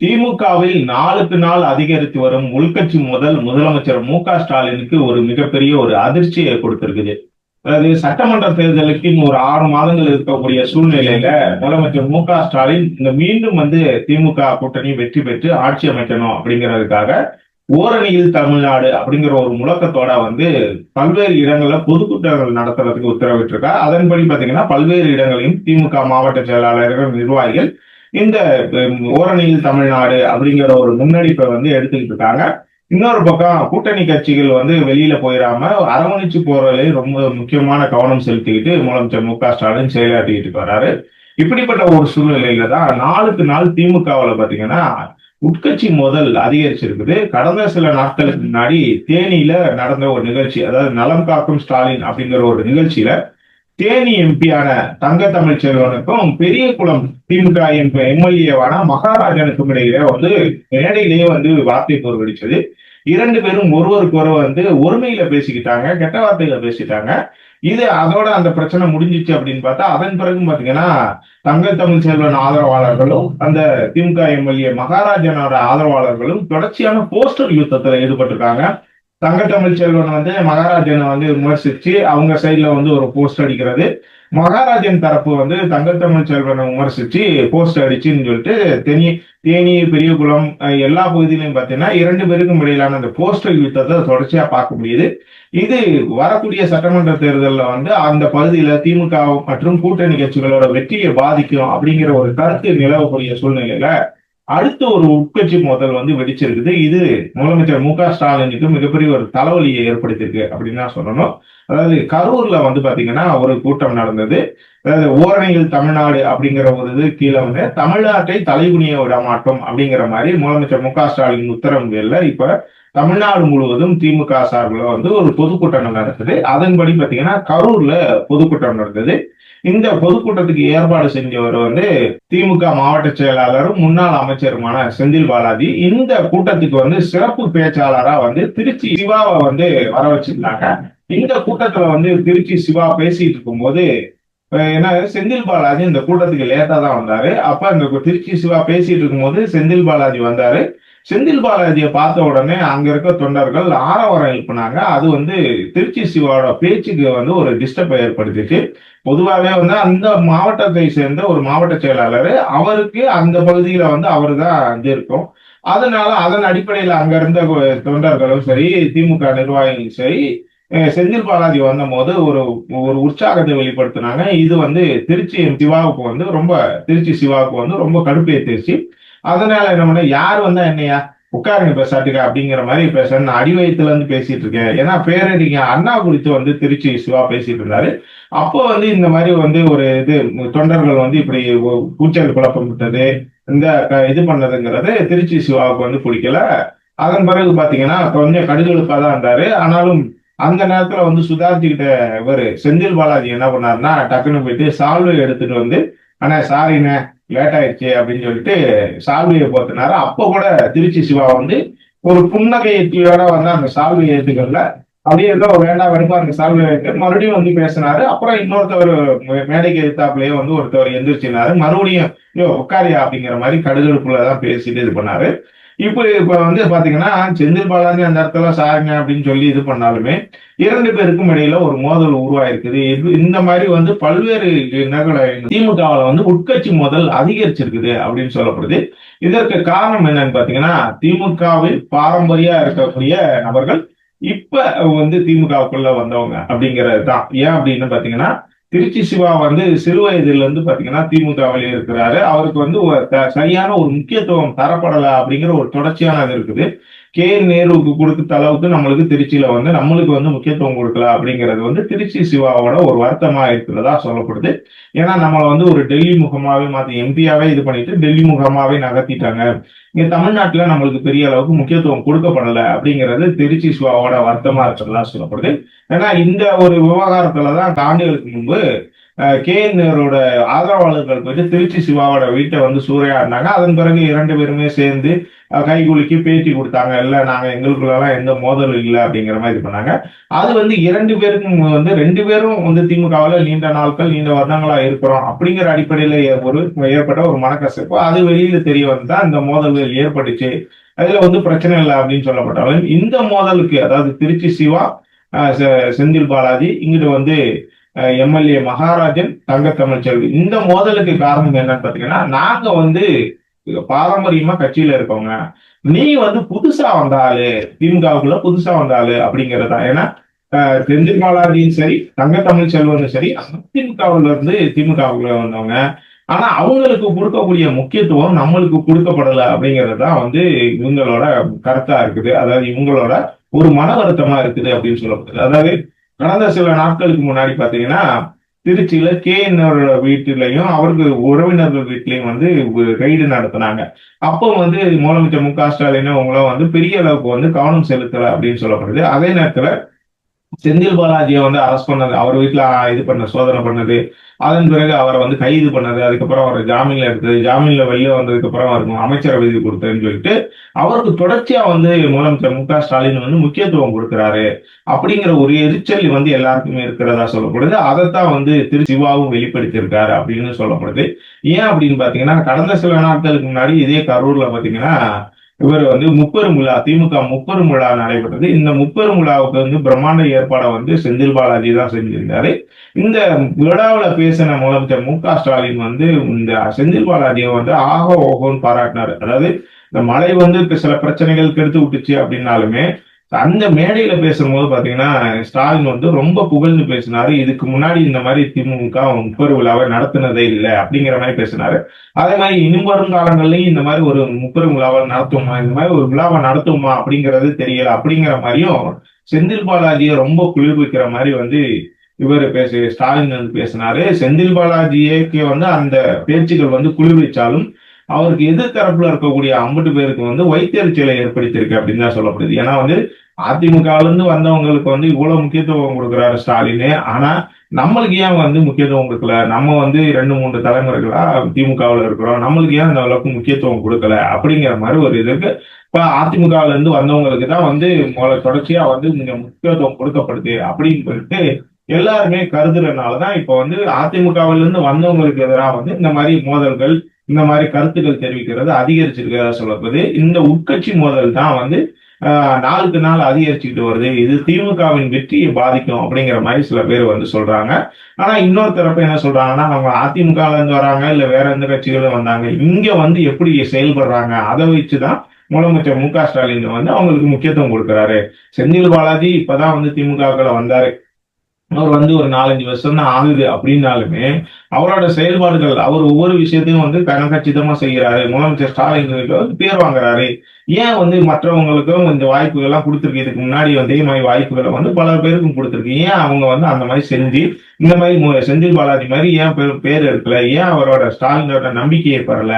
திமுகவில் நாளுக்கு நாள் அதிகரித்து வரும் உள்கட்சி முதல் முதலமைச்சர் மு க ஸ்டாலினுக்கு ஒரு மிகப்பெரிய ஒரு அதிர்ச்சியை கொடுத்திருக்குது அதாவது சட்டமன்ற தேர்தலுக்கு இன்னும் ஒரு ஆறு மாதங்கள் இருக்கக்கூடிய சூழ்நிலையில முதலமைச்சர் மு க ஸ்டாலின் இந்த மீண்டும் வந்து திமுக கூட்டணி வெற்றி பெற்று ஆட்சி அமைக்கணும் அப்படிங்கிறதுக்காக ஓரணியில் தமிழ்நாடு அப்படிங்கிற ஒரு முழக்கத்தோட வந்து பல்வேறு இடங்கள்ல பொதுக்கூட்டங்கள் நடத்துறதுக்கு உத்தரவிட்டிருக்கார். அதன்படி பாத்தீங்கன்னா பல்வேறு இடங்களையும் திமுக மாவட்ட செயலாளர்கள் நிர்வாகிகள் இந்த ஓரணியில் தமிழ்நாடு அப்படிங்கிற ஒரு முன்னெடுப்பை வந்து எடுத்துக்கிட்டு இருக்காங்க. இன்னொரு பக்கம் கூட்டணி கட்சிகள் வந்து வெளியில போயிடாம அரவணைச்சு போறதுல ரொம்ப முக்கியமான கவனம் செலுத்திக்கிட்டு முதலமைச்சர் மு க ஸ்டாலின் செயலாற்றிக்கிட்டு வர்றாரு இப்படிப்பட்ட ஒரு சூழ்நிலையில தான் நாளுக்கு நாள் திமுகவுல பாத்தீங்கன்னா உட்கட்சி முதல் அதிகரிச்சிருக்குது. கடந்த சில நாட்களுக்கு முன்னாடி தேனியில நடந்த ஒரு நிகழ்ச்சி அதாவது நலம் காக்கும் ஸ்டாலின் அப்படிங்கிற ஒரு நிகழ்ச்சியில தேனி எம்பியான தங்க தமிழ்ச்செல்வனுக்கும் பெரிய குளம் திமுக என்ற எம்எல்ஏவான மகாராஜனுக்கும் இடையிலே வந்து மேடையிலேயே வந்து வார்த்தை போர் வெடிச்சது. இரண்டு பேரும் ஒருவருக்கு ஒருவர் வந்து ஒருமையில பேசிக்கிட்டாங்க கெட்ட வார்த்தையில பேசிட்டாங்க. இது அதோட அந்த பிரச்சனை முடிஞ்சிச்சு அப்படின்னு பார்த்தா அதன் பிறகு பாத்தீங்கன்னா தங்க தமிழ் செல்வன் ஆதரவாளர்களும் அந்த திமுக எம்எல்ஏ மகாராஜனோட ஆதரவாளர்களும் தொடர்ச்சியான போஸ்டர் யுத்தத்துல ஈடுபட்டிருக்காங்க. தங்கத்தமிழ் செல்வன் வந்து மகாராஜனை வந்து விமர்சிச்சு அவங்க சைட்ல வந்து ஒரு போஸ்ட் அடிக்கிறது. மகாராஜன் தரப்பு வந்து தங்கத்தமிழ் செல்வனை விமர்சிச்சு போஸ்ட் அடிச்சுன்னு சொல்லிட்டு தேனி தேனி பெரியகுளம் எல்லா பகுதியிலையும் பார்த்தீங்கன்னா இரண்டு பேருக்கும் இடையிலான அந்த போஸ்டல் யுத்தத்தை தொடர்ச்சியா பார்க்க முடியுது. இது வரக்கூடிய சட்டமன்ற தேர்தலில் வந்து அந்த பகுதியில திமுக மற்றும் கூட்டணி கட்சிகளோட வெற்றியை பாதிக்கும் அப்படிங்கிற ஒரு கருத்து நிலவக்கூடிய சூழ்நிலையில அடுத்த ஒரு உட்கட்சி மோதல் வந்து வெடிச்சிருக்குது. இது முதலமைச்சர் மு க ஸ்டாலினுக்கு மிகப்பெரிய ஒரு தலைவலியை ஏற்படுத்தியிருக்கு அப்படின்னு தான் சொல்லணும். அதாவது கரூர்ல வந்து பாத்தீங்கன்னா ஒரு கூட்டம் நடந்தது. அதாவது ஓரணியில் தமிழ்நாடு அப்படிங்கிற ஒரு இது கீழே வந்து தமிழ்நாட்டை தலைகுனிய விட மாட்டோம் அப்படிங்கிற மாதிரி முதலமைச்சர் மு க ஸ்டாலின் உத்தரவுல இப்ப தமிழ்நாடு முழுவதும் திமுக சார்பில் வந்து ஒரு பொதுக்கூட்டம் நடந்தது. அதன்படி பாத்தீங்கன்னா கரூர்ல பொதுக்கூட்டம் நடந்தது. இந்த பொதுக்கூட்டத்துக்கு ஏற்பாடு செஞ்சவர் வந்து திமுக மாவட்ட செயலாளரும் முன்னாள் அமைச்சருமான செந்தில் பாலாஜி. இந்த கூட்டத்துக்கு வந்து சிறப்பு பேச்சாளரா வந்து திருச்சி சிவாவை வந்து வர வச்சிருந்தாங்க இந்த கூட்டத்துல வந்து திருச்சி சிவா பேசிட்டு இருக்கும்போது அஹ் என்ன செந்தில் பாலாஜி இந்த கூட்டத்துக்கு லேட்டா தான் வந்தாரு. அப்ப இந்த திருச்சி சிவா பேசிட்டு இருக்கும்போது செந்தில் பாலாஜி வந்தாரு. செந்தில் பாலாஜியை பார்த்த உடனே அங்க இருக்க தொண்டர்கள் ஆரவாரம் எழுப்பினாங்க. அது வந்து திருச்சி சிவாவோட பேச்சுக்கு வந்து ஒரு டிஸ்டர்பை ஏற்படுத்திச்சு. பொதுவாகவே வந்து அந்த மாவட்டத்தை சேர்ந்த ஒரு மாவட்ட செயலாளர் அவருக்கு அந்த பகுதியில வந்து அவர் தான் இது இருக்கும். அதனால அதன் அடிப்படையில் அங்க இருந்த தொண்டர்களும் சரி திமுக நிர்வாகிகளும் சரி செந்தில் பாலாஜி வந்த போது ஒரு ஒரு உற்சாகத்தை வெளிப்படுத்தினாங்க. இது வந்து திருச்சி சிவாவுக்கு வந்து ரொம்ப திருச்சி சிவாவுக்கு வந்து ரொம்ப கடுப்பேத்திருச்சு. அதனால என்ன யார் வந்தா என்னையா? உட்காருங்க பேசாட்டுக்க அப்படிங்கிற மாதிரி பேச நான் அடி வயிற்றுல இருந்து பேசிட்டு இருக்கேன். ஏன்னா பேரடிங்க அண்ணா குறித்து வந்து திருச்சி சிவா பேசிட்டு இருந்தாரு. அப்போ வந்து இந்த மாதிரி வந்து ஒரு இது தொண்டர்கள் வந்து இப்படி கூச்சல் குழப்பம் விட்டது இந்த க- இது பண்ணதுங்கிறது திருச்சி சிவாவுக்கு வந்து பிடிக்கல. அதன் பிறகு பாத்தீங்கன்னா கொஞ்சம் கடுகளுப்பா தான் இருந்தாரு. ஆனாலும் அந்த நேரத்துல வந்து சுதாரிச்சுக்கிட்ட இவர் செந்தில் பாலாஜி என்ன பண்ணாருன்னா டக்குன்னு போயிட்டு சால்வை எடுத்துட்டு வந்து ஆனா சாரிண்ணே லேட் ஆயிடுச்சு அப்படின்னு சொல்லிட்டு சால்வையை போத்தினாரு. அப்போ கூட திருச்சி சிவா வந்து ஒரு புன்னகையோட வந்து அந்த சால்வையை எழுத்துக்கள்ல அப்படியே ஏதோ வேண்டாம் வெறுப்பா அந்த சால்வை ஏத்து மறுபடியும் வந்து பேசினாரு. அப்புறம் இன்னொருத்தவர் மேடைக்கு எதிர்த்தாப்புலயே வந்து ஒருத்தவர் எந்திரிச்சினாரு மறுபடியும் ஐயோ உட்காரியா? அப்படிங்கிற மாதிரி கடுகடுப்புலதான் பேசிட்டு இது பண்ணாரு. இப்போ இப்ப வந்து பாத்தீங்கன்னா செந்தில் பாலாஜி அந்த இடத்துல சாருங்க அப்படின்னு சொல்லி இது பண்ணாலுமே இரண்டு பேருக்கும் இடையில ஒரு மோதல் உருவாயிருக்குது. இது இந்த மாதிரி வந்து பல்வேறு நகர திமுகவில் வந்து உட்கட்சி மோதல் அதிகரிச்சிருக்குது அப்படின்னு சொல்லப்படுது. இதற்கு காரணம் என்னன்னு பாத்தீங்கன்னா திமுகவில் பாரம்பரியா இருக்கக்கூடிய நபர்கள் இப்ப வந்து திமுகவுக்குள்ள வந்தவங்க அப்படிங்கிறது தான் ஏன் அப்படின்னு பாத்தீங்கன்னா திருச்சி சிவா வந்து சிறு வயதுல இருந்து பாத்தீங்கன்னா திமுகவில் இருக்கிறாரு. அவருக்கு வந்து சரியான ஒரு முக்கியத்துவம் தரப்படல அப்படிங்கிற ஒரு தொடர்ச்சியான இது இருக்குது. கே நேருவுக்கு கொடுத்த அளவுக்கு நம்மளுக்கு திருச்சியில வந்து நம்மளுக்கு வந்து முக்கியத்துவம் கொடுக்கல அப்படிங்கிறது வந்து திருச்சி சிவாவோட ஒரு வருத்தமா இருக்கிறதா சொல்லப்படுது. ஏன்னா நம்மளை வந்து ஒரு டெல்லி முகமாவே மாத்தி எம்பியாவே இது பண்ணிட்டு டெல்லி முகமாவே நகர்த்திட்டாங்க. இங்க தமிழ்நாட்டுல நம்மளுக்கு பெரிய அளவுக்கு முக்கியத்துவம் கொடுக்கப்படல அப்படிங்கிறது திருச்சி சிவாவோட வருத்தமா இருக்கிறதா சொல்லப்படுது. ஏன்னா இந்த ஒரு விவகாரத்துலதான் ஆண்டுகளுக்கு முன்பு கே நேரோட ஆதரவாளர்கள் போயிட்டு திருச்சி சிவாவோட வீட்டை வந்து சூறையாடினாங்க. அதன் பிறகு இரண்டு பேருமே சேர்ந்து கைகுலுக்கி பேட்டி கொடுத்தாங்க. இல்ல நாங்க எங்களுக்குள்ளலாம் எந்த மோதலும் இல்லை அப்படிங்கிற மாதிரி இது பண்ணாங்க. அது வந்து இரண்டு பேருக்கும் வந்து ரெண்டு பேரும் வந்து திமுகவில் நீண்ட நாட்கள் நீண்ட வருடங்களா இருக்கிறோம் அப்படிங்கிற அடிப்படையில ஒரு ஏற்பட்ட ஒரு மனக்கசப்பு. அது வெளியில தெரிய வந்தால் இந்த மோதல்கள் ஏற்பட்டுச்சு அதுல வந்து பிரச்சனை இல்லை அப்படின்னு சொல்லப்பட்டாலும் இந்த மோதலுக்கு அதாவது திருச்சி சிவா அஹ், செ- செந்தில் பாலாஜி இங்கிட்டு வந்து எம்எல்ஏ மகாராஜன் தங்கத்தமிழ் செல்வி. இந்த மோதலுக்கு காரணம் என்னன்னு பாத்தீங்கன்னா நாங்க வந்து பாரம்பரியமா கட்சியில இருக்கவங்க நீ வந்து புதுசா வந்தாலு திமுகவுக்குள்ள புதுசா வந்தாலு அப்படிங்கறதா ஏன்னா அஹ், செந்தில் பாலாஜியும் சரி தங்க தமிழ்ச்செல்வனும் சரி அதிமுகவுல இருந்து திமுகவுக்குள்ள வந்தவங்க. ஆனா அவங்களுக்கு கொடுக்கக்கூடிய முக்கியத்துவம் நம்மளுக்கு கொடுக்கப்படல அப்படிங்கிறது தான் வந்து இவங்களோட கருத்தா இருக்குது. அதாவது இவங்களோட ஒரு மன வருத்தமா இருக்குது அப்படின்னு சொல்லப்படுது. அதாவது கடந்த சில நாட்களுக்கு முன்னாடி பாத்தீங்கன்னா திருச்சியில கே என்னோட வீட்டிலையும் அவருக்கு உறவினர்கள் வீட்லயும் வந்து ரைடு நடத்தினாங்க. அப்போ வந்து முதலமைச்சர் மு க ஸ்டாலின் அவங்களும் வந்து பெரிய அளவுக்கு வந்து கவனம் செலுத்தல அப்படின்னு சொல்லப்படுது. அதே நேரத்துல செந்தில் பாலாஜியை வந்து அரெஸ்ட் பண்ணது அவர் வீட்டுல இது பண்ண சோதனை பண்ணது. அதன் பிறகு அவரை வந்து கைது பண்ணது. அதுக்கப்புறம் அவரை ஜாமீன்ல எடுத்தது. ஜாமீன்ல வெளியே வந்ததுக்கு அப்புறம் அவருக்கு அமைச்சரவை விதி கொடுத்ததுன்னு சொல்லிட்டு அவருக்கு தொடர்ச்சியா வந்து முதலமைச்சர் மு க ஸ்டாலின் வந்து முக்கியத்துவம் கொடுக்கிறாரு. அப்படிங்கிற ஒரு எரிச்சல் வந்து எல்லாருக்குமே இருக்கிறதா சொல்லப்படுது. அதைத்தான் வந்து திரு சிவாவும் வெளிப்படுத்தியிருக்காரு அப்படின்னு சொல்லப்படுது. ஏன் அப்படின்னு பாத்தீங்கன்னா கடந்த சில நாட்களுக்கு முன்னாடி இதே கரூர்ல பாத்தீங்கன்னா இவர் வந்து முப்பெருமுழா திமுக முப்பெருமுழா நடைபெற்றது. இந்த முப்பெருமுழாவுக்கு வந்து பிரம்மாண்ட ஏற்பாடை வந்து செந்தில் பாலாஜி தான் செஞ்சிருந்தாரு. இந்த விழாவில் பேசின முதலமைச்சர் மு க ஸ்டாலின் வந்து இந்த செந்தில் பாலாஜியை வந்து ஆக ஓகோன்னு பாராட்டினாரு. அதாவது இந்த மழை வந்து சில பிரச்சனைகள் கெடுத்து விட்டுச்சு அப்படின்னாலுமே அந்த மேடையில பேசும்போது பாத்தீங்கன்னா ஸ்டாலின் வந்து ரொம்ப புகழ்ந்து பேசினாரு. இதுக்கு முன்னாடி இந்த மாதிரி திமுக முப்பெரு விழாவை நடத்தினதே இல்லை அப்படிங்கிற மாதிரி பேசினாரு. அதே மாதிரி இனி வரும் காலங்கள்லயும் இந்த மாதிரி ஒரு முப்பெரு விழாவை நடத்துவோமா இந்த மாதிரி ஒரு விழாவை நடத்துவோமா அப்படிங்கிறது தெரியல அப்படிங்கிற மாதிரியும் செந்தில் பாலாஜியை ரொம்ப குளிர்விக்கிற மாதிரி வந்து இவர் பேசு ஸ்டாலின் வந்து பேசினாரு. செந்தில் பாலாஜிக்கு வந்து அந்த பேச்சுகள் வந்து குளிர்விச்சாலும் அவருக்கு எதிர்த்தரப்புல இருக்கக்கூடிய ஐம்பது பேருக்கு வந்து வைத்தறிச்சலை ஏற்படுத்தியிருக்கு அப்படின்னு தான் சொல்லப்படுது. ஏன்னா வந்து அதிமுகல இருந்து வந்தவங்களுக்கு வந்து இவ்வளவு முக்கியத்துவம் கொடுக்குறாரு ஸ்டாலின். ஆனா நம்மளுக்கு ஏன் வந்து முக்கியத்துவம் கொடுக்கல? நம்ம வந்து ரெண்டு மூன்று தலைமுறைகளா திமுகவில் இருக்கிறோம். நம்மளுக்கு ஏன் அந்த அளவுக்கு முக்கியத்துவம் கொடுக்கல? அப்படிங்கிற மாதிரி ஒரு இது இருக்கு. இப்ப அதிமுகல இருந்து வந்தவங்களுக்கு தான் வந்து முதல்ல தொடர்ச்சியா வந்து இங்க முக்கியத்துவம் கொடுக்கப்படுது அப்படின்னு சொல்லிட்டு எல்லாருமே கருதுறதுனாலதான் இப்ப வந்து அதிமுகவிலிருந்து வந்தவங்களுக்கு எதிராக வந்து இந்த மாதிரி மோதல்கள் இந்த மாதிரி கருத்துக்கள் தெரிவிக்கிறது அதிகரிச்சிருக்கிறதா சொல்லப்படுது இந்த உட்கட்சி மோதல் தான் வந்து நாளுக்கு நாள் அதிகரிச்சுக்கிட்டு வருது. இது திமுகவின் வெற்றியை பாதிக்கும் அப்படிங்கிற மாதிரி சில பேர் வந்து சொல்றாங்க. ஆனா இன்னொரு தரப்பு என்ன சொல்றாங்கன்னா அவங்க அதிமுகல இருந்து வராங்க இல்ல வேற எந்த கட்சிகளும் வந்தாங்க. இங்க வந்து எப்படி செயல்படுறாங்க அதை வச்சுதான் முதலமைச்சர் மு க ஸ்டாலின் வந்து அவங்களுக்கு முக்கியத்துவம் கொடுக்குறாரு. செந்தில் பாலாஜி இப்பதான் வந்து திமுகக்குள்ள வந்தாரு. அவர் வந்து ஒரு நாலஞ்சு வருஷம் தான் ஆகுது அப்படின்னாலுமே அவரோட செயல்பாடுகள் அவர் ஒவ்வொரு விஷயத்தையும் வந்து கனகச்சிதமா செய்யறாரு முதலமைச்சர் ஸ்டாலின் வந்து பேர் வாங்குறாரு. ஏன் வந்து மற்றவங்களுக்கும் இந்த வாய்ப்புகள் எல்லாம் கொடுத்துருக்கு? இதுக்கு முன்னாடி வந்து மாதிரி வாய்ப்புகளை வந்து பல பேருக்கும் கொடுத்துருக்கு. ஏன் அவங்க வந்து அந்த மாதிரி செஞ்சு இந்த மாதிரி செந்தில் பாலாஜி மாதிரி ஏன் பேர் பேர் எடுக்கல? ஏன் அவரோட ஸ்டாலினோட நம்பிக்கையை பெறல?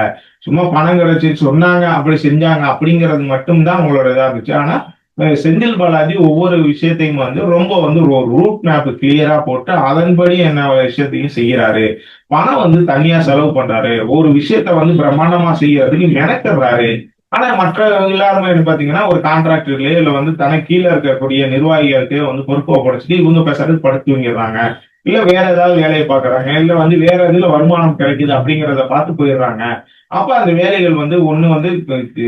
சும்மா பணம் கிடைச்சு சொன்னாங்க அப்படி செஞ்சாங்க அப்படிங்கிறது மட்டும்தான் அவங்களோட இதாக இருந்துச்சு. ஆனா செந்தில் பாலாஜி ஒவ்வொரு விஷயத்தையும் வந்து ரொம்ப வந்து ஒரு ரூட் மேப் கிளியரா போட்டு அதன்படி என்ன விஷயத்தையும் செய்யறாரு. பணம் வந்து தனியா செலவு பண்றாரு. ஒரு விஷயத்த வந்து பிரம்மாண்டமா செய்யறதுக்கு மெனக்கிறாரு ஆனா மற்ற எல்லாருமே என்ன பாத்தீங்கன்னா ஒரு கான்ட்ராக்டர்லயோ இல்ல வந்து தனக்கு கீழே இருக்கக்கூடிய நிர்வாகிகளுக்கே வந்து பொறுப்பை படைச்சிட்டு இவங்க பேசுறது படுத்து தூங்கிடுறாங்க. இல்ல வேற ஏதாவது வேலையை பாக்குறாங்க. இல்ல வந்து வேற இதுல வருமானம் கிடைக்குது அப்படிங்கறத பார்த்து போயிடுறாங்க. அப்ப அந்த வேலைகள் வந்து ஒண்ணு வந்து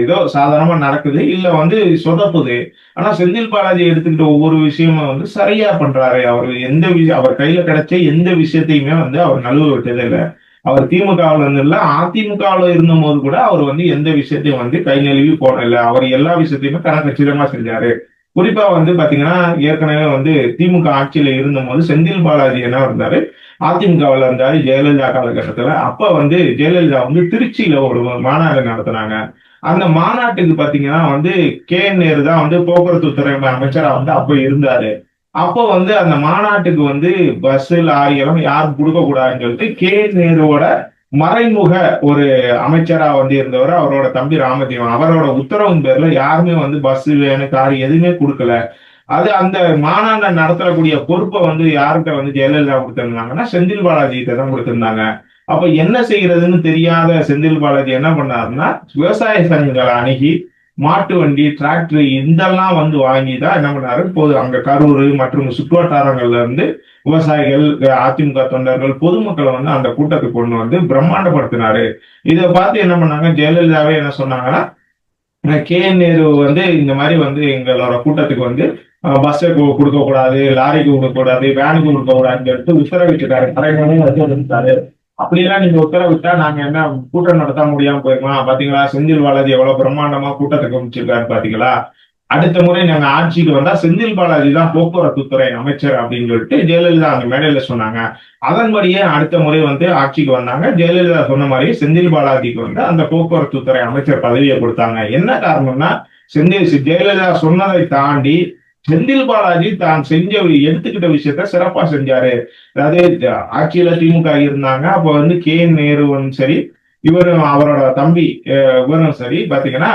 ஏதோ சாதாரணமா நடக்குது இல்ல வந்து சொதப்புது. ஆனா செந்தில் பாலாஜி எடுத்துக்கிட்ட ஒவ்வொரு விஷயமும் வந்து சரியா பண்றாரு அவர். எந்த விஷயம் அவர் கையில கிடைச்ச எந்த விஷயத்தையுமே வந்து அவர் நழுவ விட்டதே இல்லை. அவர் திமுகவில் இருந்து இல்ல அதிமுகவில் இருந்த போது கூட அவர் வந்து எந்த விஷயத்தையும் வந்து கை நழுவி போடல அவர் எல்லா விஷயத்தையுமே கணக்கச்சிதமா செஞ்சாரு. குறிப்பா வந்து பாத்தீங்கன்னா ஏற்கனவே வந்து திமுக ஆட்சியில இருந்த போது செந்தில் பாலாஜி என்ன இருந்தாரு அதிமுகவில் இருந்தாரு ஜெயலலிதா காலகட்டத்துல. அப்ப வந்து ஜெயலலிதா வந்து திருச்சியில ஒரு மாநாடு நடத்தினாங்க. அந்த மாநாட்டுக்கு பாத்தீங்கன்னா வந்து கே. நேரு தான் வந்து போக்குவரத்து துறை அமைச்சரா வந்து அப்ப இருந்தாரு. அப்போ வந்து அந்த மாநாட்டுக்கு வந்து பஸ் லாரி எல்லாம் யாரும் கொடுக்க கூடாதுன்னு சொல்லிட்டு கே. நேருவோட மறைமுக ஒரு அமைச்சரா வந்து இருந்தவர் அவரோட தம்பி ராமதேவன் அவரோட உத்தரவின் பேர்ல யாருமே வந்து பஸ் வேணும் கார் எதுவுமே கொடுக்கல. அது அந்த மாநாட்டை நடத்தக்கூடிய பொறுப்பை வந்து யார்கிட்ட வந்து ஜெயலலிதா கொடுத்திருந்தாங்கன்னா செந்தில் பாலாஜி தான் கொடுத்திருந்தாங்க. அப்ப என்ன செய்யறதுன்னு தெரியாத செந்தில் பாலாஜி என்ன பண்ணாருன்னா விவசாய சங்கங்களை அணுகி மாட்டு வண்டி டிராக்டர் இதெல்லாம் வந்து வாங்கி தான் என்ன பண்ணாரு? போது அங்க கரூர் மற்றும் சுற்றுவட்டாரங்கள்ல இருந்து விவசாயிகள் அதிமுக தொண்டர்கள் பொதுமக்களை வந்து அந்த கூட்டத்துக்கு கொண்டு வந்து பிரம்மாண்டப்படுத்தினாரு. இதை பார்த்து என்ன பண்ணாங்க? ஜெயலலிதாவே என்ன சொன்னாங்கன்னா கே. நேரு வந்து இந்த மாதிரி வந்து எங்களோட கூட்டத்துக்கு வந்து பஸ்ஸுக்கு கொடுக்க கூடாது லாரிக்கு கொடுக்க கூடாது வேனுக்கு கொடுக்க கூடாதுன்னு சொல்லிட்டு உத்தரவிட்டுட்டாரு தலைவனே வச்சிருந்தாரு அப்படியெல்லாம் நீங்க உத்தரவிட்டா நாங்க என்ன கூட்டம் நடத்த முடியாம போயிருக்கலாம். பாத்தீங்களா? செந்தில் பாலாஜி எவ்வளவு பிரம்மாண்டமா கூட்டத்துக்கு அமைச்சிருக்காரு பாத்தீங்களா? அடுத்த முறை நாங்க ஆட்சிக்கு வந்தா செந்தில் பாலாஜி தான் போக்குவரத்து துறை அமைச்சர் அப்படின்னு சொல்லிட்டு ஜெயலலிதா அந்த மேடையில சொன்னாங்க. அதன்படியே அடுத்த முறை வந்து ஆட்சிக்கு வந்தாங்க. ஜெயலலிதா சொன்ன மாதிரியே செந்தில் பாலாஜிக்கு வந்து அந்த போக்குவரத்து துறை அமைச்சர் பதவியை கொடுத்தாங்க. என்ன காரணம்னா செந்தில் ஜெயலலிதா சொன்னதை தாண்டி செந்தில் பாலாஜி தான் செஞ்ச எடுத்துக்கிட்ட விஷயத்த சிறப்பா செஞ்சாரு. அதாவது ஆட்சியில திமுக இருந்தாங்க அப்ப வந்து கே. நேருவும் சரி இவரும் அவரோட தம்பி இவரும் சரி பாத்தீங்கன்னா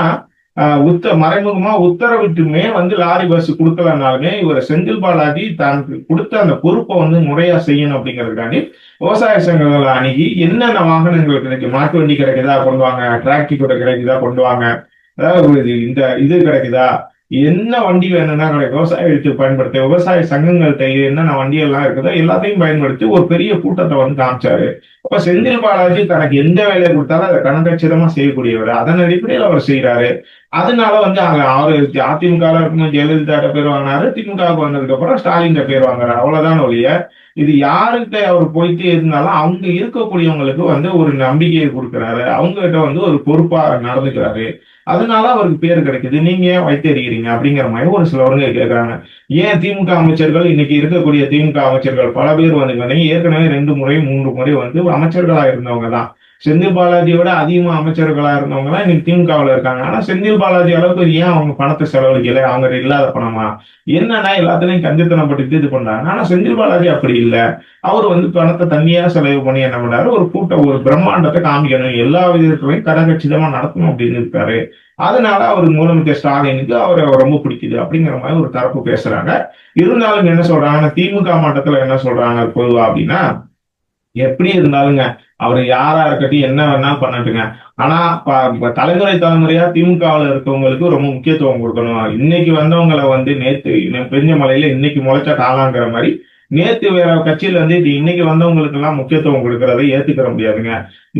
உத்த மறைமுகமா உத்தரவிட்டுமே வந்து லாரி பஸ் கொடுக்கலனாலுமே இவர் செந்தில் பாலாஜி தனக்கு கொடுத்த அந்த பொறுப்பை வந்து முறையா செய்யணும் அப்படிங்கிறதுக்காண்டி விவசாய சங்கங்களை அணுகி என்னென்ன வாகனங்கள் கிடைக்கும் மாட்டு வண்டி கிடைக்குதா? கொண்டு வாங்க. டிராக்டர் கூட கிடைக்குதா? கொண்டு வாங்க. அதாவது இந்த இது கிடைக்குதா? என்ன வண்டி வேணும்னா விவசாயத்துக்கு பயன்படுத்த விவசாய சங்கங்கள்கிட்ட என்னென்ன வண்டி எல்லாம் இருக்குதோ எல்லாத்தையும் பயன்படுத்தி ஒரு பெரிய கூட்டத்தை வந்து காமிச்சாரு. அப்ப செந்தில் பாலாஜி தனக்கு எந்த வேலையை கொடுத்தாலும் அதை கணக்கச்சிதமா செய்யக்கூடியவர். அதன் அடிப்படையில் அவர் செய்யறாரு அதனால வந்து அங்க அவரு அதிமுக இருக்கும்போது ஜெயலலிதா பேர் வாங்கினாரு திமுகவுக்கு வந்ததுக்கு அப்புறம் ஸ்டாலின் பேர் வாங்குறாரு. அவ்வளவுதான் ஒழிய இது யாருக்கிட்ட அவர் போயிட்டு இருந்தாலும் அவங்க இருக்கக்கூடியவங்களுக்கு வந்து ஒரு நம்பிக்கையை கொடுக்குறாரு. அவங்க கிட்ட வந்து ஒரு பொறுப்பா நடந்துக்கிறாரு. அதனால அவருக்கு பேர் கிடைக்குது. நீங்க ஏன் வைத்தறிகிறீங்க அப்படிங்கிற மாதிரி ஒரு சிலவருங்க கேட்கறாங்க ஏன் திமுக அமைச்சர்கள் இன்னைக்கு இருக்கக்கூடிய திமுக அமைச்சர்கள் பல பேர் வந்து ஏற்கனவே ரெண்டு முறை மூன்று முறை வந்து அமைச்சர்களா இருந்தவங்க தான் செந்தில் பாலாஜியோட அதிகமா அமைச்சர்களா இருந்தவங்க எல்லாம் இன்னைக்கு திமுகவில் இருக்காங்க. ஆனா செந்தில் பாலாஜி அளவுக்கு ஏன் அவங்க பணத்தை செலவழிக்கல? அவங்க இல்லாத பணமா? என்னன்னா எல்லாத்துலயும் கஞ்சத்தனப்பட்டு இது பண்றாங்க. ஆனா செந்தில் பாலாஜி அப்படி இல்லை. அவர் வந்து பணத்தை தண்ணியா செலவு பண்ணி என்ன பண்ணாரு ஒரு கூட்டம் ஒரு பிரம்மாண்டத்தை காமிக்கணும். எல்லா விதத்துலையும் கரகட்சிதமா நடத்தணும் அப்படின்னு இருக்காரு. அதனால அவர் முதலமைச்சர் ஸ்டாலினுக்கு அவரை ரொம்ப பிடிக்குது அப்படிங்கிற மாதிரி ஒரு தரப்பு பேசுறாங்க. இருந்தாலும் என்ன சொல்றாங்க திமுக மாட்டத்துல என்ன சொல்றாங்க பொதுவா அப்படின்னா எப்படி இருந்தாலுங்க அவர் யாரா இருக்கட்டும் என்ன வேணாலும் பண்ணட்டுங்க. ஆனா தலைமுறை தலைமுறையா திமுகவில் இருக்கவங்களுக்கு ரொம்ப முக்கியத்துவம் கொடுக்கணும். இன்னைக்கு வந்தவங்களை வந்து நேத்து பெஞ்ச மலையில இன்னைக்கு முளைச்ச காலாங்கிற மாதிரி நேத்து வேற கட்சியில வந்து இது இன்னைக்கு வந்தவங்களுக்கு எல்லாம் முக்கியத்துவம் கொடுக்கறதை ஏத்துக்கிற முடியாதுங்க.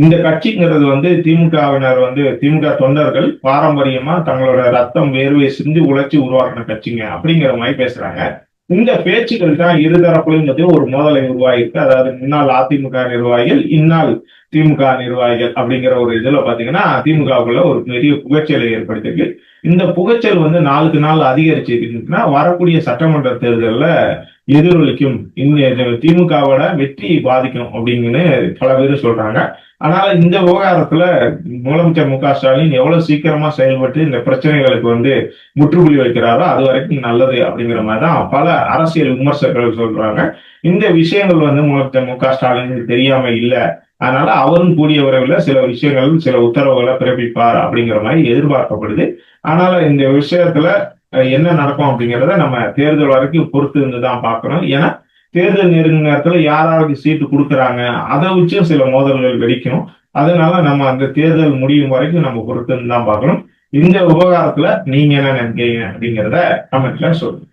இந்த கட்சிங்கிறது வந்து திமுகவினர் வந்து திமுக தொண்டர்கள் பாரம்பரியமா தங்களோட ரத்தம் வேர்வை சிந்து உழைச்சி உருவாக்கின கட்சிங்க அப்படிங்கிற மாதிரி பேசுறாங்க. இந்த பேச்சுக்கள் தான் இருதரப்புலையும் பத்தி ஒரு மோதலை உருவாகிருக்கு அதாவது முன்னாள் அதிமுக நிர்வாகிகள் இந்நாள் திமுக நிர்வாகிகள் அப்படிங்கிற ஒரு இதுல பாத்தீங்கன்னா திமுகவுக்குள்ள ஒரு பெரிய புகைச்சலை ஏற்படுத்திருக்கு இந்த புகைச்சல் வந்து நாளுக்கு நாள் அதிகரிச்சிருக்குன்னா வரக்கூடிய சட்டமன்ற தேர்தலில் எதிரொலிக்கும். இந்த திமுகவோட வெற்றி பாதிக்கும் அப்படின்னு பல பேர் சொல்றாங்க. ஆனால் இந்த விவகாரத்துல முதலமைச்சர் மு க ஸ்டாலின் எவ்வளவு சீக்கிரமா செயல்பட்டு இந்த பிரச்சனைகளுக்கு வந்து முற்றுப்புள்ளி வைக்கிறாரோ அது வரைக்கும் நல்லது அப்படிங்கிற மாதிரி தான் பல அரசியல் விமர்சகர்கள் சொல்றாங்க. இந்த விஷயங்கள் வந்து முதலமைச்சர் மு க ஸ்டாலினுக்கு தெரியாம இல்லை. அதனால அவரும் கூடிய விரைவில் சில விஷயங்கள் சில உத்தரவுகளை பிறப்பிப்பார் அப்படிங்கிற மாதிரி எதிர்பார்க்கப்படுது. அதனால இந்த விஷயத்துல என்ன நடக்கும் அப்படிங்கிறத நம்ம தேர்தல் வரைக்கும் பொறுத்து இருந்து தான் பார்க்கணும். ஏன்னா தேர்தல் நெருங்கும் நேரத்துல யாராவது சீட்டு கொடுக்குறாங்க அதை வச்சும் சில மோதல்கள் வெடிக்கும் அதனால நம்ம அந்த தேர்தல் முடியும் வரைக்கும் நம்ம பொறுத்துன்னு தான் பார்க்கணும். இந்த விவகாரத்துல நீங்க என்ன நினைக்கிறீங்க அப்படிங்கிறத கமெண்ட்ல சொல்லுங்க.